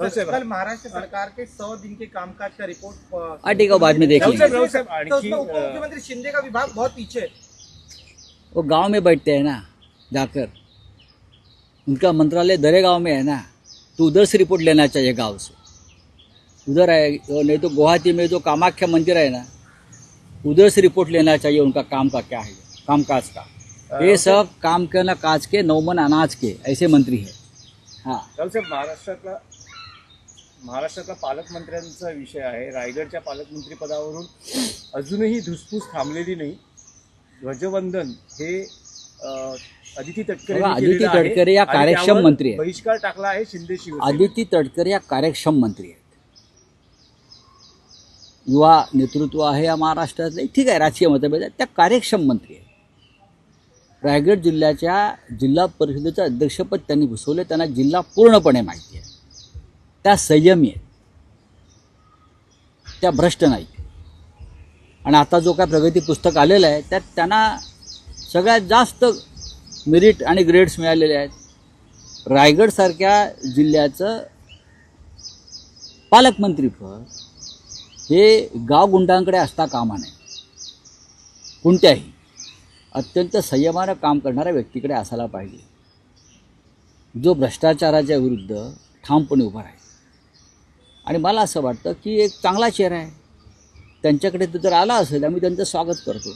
कल महाराष्ट्र सरकार के सौ दिन के कामकाज का रिपोर्ट आर्टिकल बाद में देख तो लेंगे मुख्यमंत्री शिंदे का विभाग बहुत पीछे है। वो गांव में बैठते हैं ना जाकर। उनका मंत्रालय दरे गांव में है ना तो उधर से रिपोर्ट लेना चाहिए गांव से। उधर है नहीं तो गुवाहाटी में जो कामाख्या मंदिर है ना उधर से रिपोर्ट लेना चाहिए उनका काम का क्या है कामकाज का। ये सब काम के ना काज के नौमन अनाज के ऐसे मंत्री है। हाँ। साहेब महाराष्ट्रातला महाराष्ट्रातला पालकमंत्र्यांचा विषय आहे. रायगडच्या पालकमंत्री पदावरून अजूनही धुसफूस थांबलेली नाही. ध्वजवंदन हे अदिती तटकरे अदिती तटकरे या कार्यक्षम मंत्री आहेत. बहिष्कार टाकला आहे शिंदे आदिती तटकरे या कार्यक्षम मंत्री आहेत. युवा नेतृत्व आहे या महाराष्ट्रातले. ठीक आहे राजकीय मतभेद आहेत. त्या कार्यक्षम मंत्री आहेत. रायगड जिल्ह्याच्या जिल्हा परिषदेचं अध्यक्षपद त्यांनी घुसवलं त्यांना जिल्हा पूर्णपणे माहिती आहे. त्या संयमी आहेत. त्या भ्रष्ट नाही. आणि आता जो काय प्रगती पुस्तक आलेलं आहे त्यात त्यांना सगळ्यात जास्त मेरिट आणि ग्रेड्स मिळालेले आहेत. रायगडसारख्या जिल्ह्याचं पालकमंत्रीपद हे गावगुंडांकडे असता कामा नये. कोणत्याही अत्यंत संयमानं काम करणाऱ्या व्यक्तीकडे असायला पाहिजे. जो भ्रष्टाचाराच्या विरुद्ध ठामपणे उभा राहील. आणि मला असं वाटतं की एक चांगला चेहरा आहे. त्यांच्याकडे तो जर आला असेल आम्ही त्यांचं स्वागत करतो.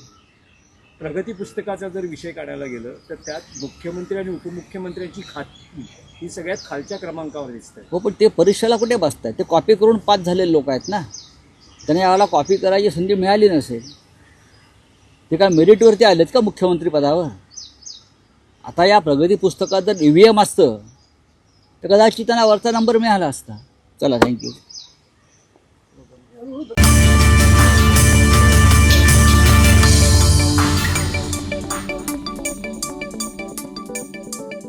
प्रगती पुस्तकाचा जर विषय काढायला गेलं तर त्यात मुख्यमंत्री आणि उपमुख्यमंत्र्यांची खाती ही सगळ्यात खालच्या क्रमांकावर दिसत हो पण ते परीक्षेला कुठे बसत आहेत ते कॉपी करून पास झालेले लोक आहेत ना? त्यांना यावेळेला कॉपी करायची संधी मिळाली नसेल. ते काय मेरिटवरती आलेत का मुख्यमंत्री पदावर? आता या प्रगती पुस्तकात जर ई व्ही एम असतं तर कदाचित त्यांना वरचा नंबर मिळाला असता. चला थँक्यू